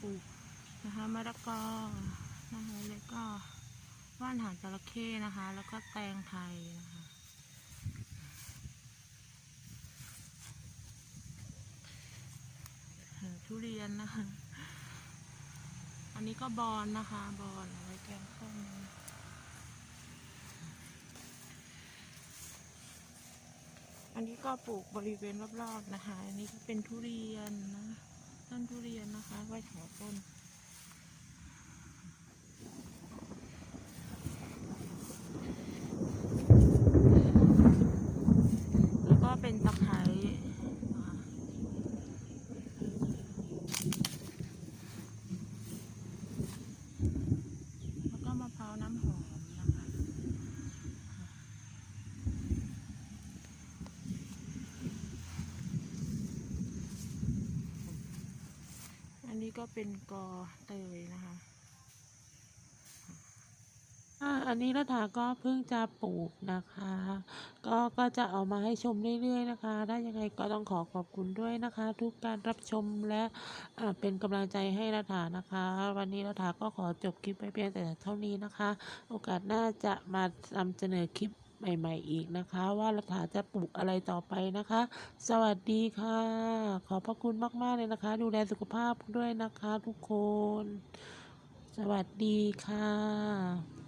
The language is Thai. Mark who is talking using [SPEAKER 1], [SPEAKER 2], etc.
[SPEAKER 1] ปลูกนะคะมะละกอนะคะแล้วก็ว่านหางจระเข้นะคะ แล้วก็แตงไทยนะคะ ทุเรียนนะคะ อันนี้ก็บอนนะคะ บอนอะไรแกงข้าวอันนี้ก็ปลูกบริเวณรอบๆนะคะ อันนี้ก็เป็นทุเรียนนะ ต้นทุเรียนนะคะไว้ถอต้น แล้วก็เป็นตะไคร้นะคะแล้วก็มะพร้าวน้ำหอมนะคะ อันนี้ก็เป็นกอเตยนะคะ
[SPEAKER 2] อ่าอันนี้รัฐาก็เพิ่งจะปลูกนะคะ ก็ก็จะเอามาให้ชมเรื่อยๆนะคะได้ยังไงก็ต้องขอขอบคุณด้วยนะคะ ทุกการรับชมและเป็นกำลังใจให้รัฐานะคะ วันนี้รัฐาก็ขอจบคลิปไปเพียงแต่เท่านี้นะคะ โอกาสหน้าจะมานำเสนอคลิป ใหม่ ๆ อีกนะคะ ว่ารัฐาจะปลูกอะไรต่อไปนะคะ สวัสดีค่ะ ขอบพระคุณมากๆเลยนะคะ ดูแลสุขภาพด้วยนะคะ ทุกคน สวัสดีค่ะ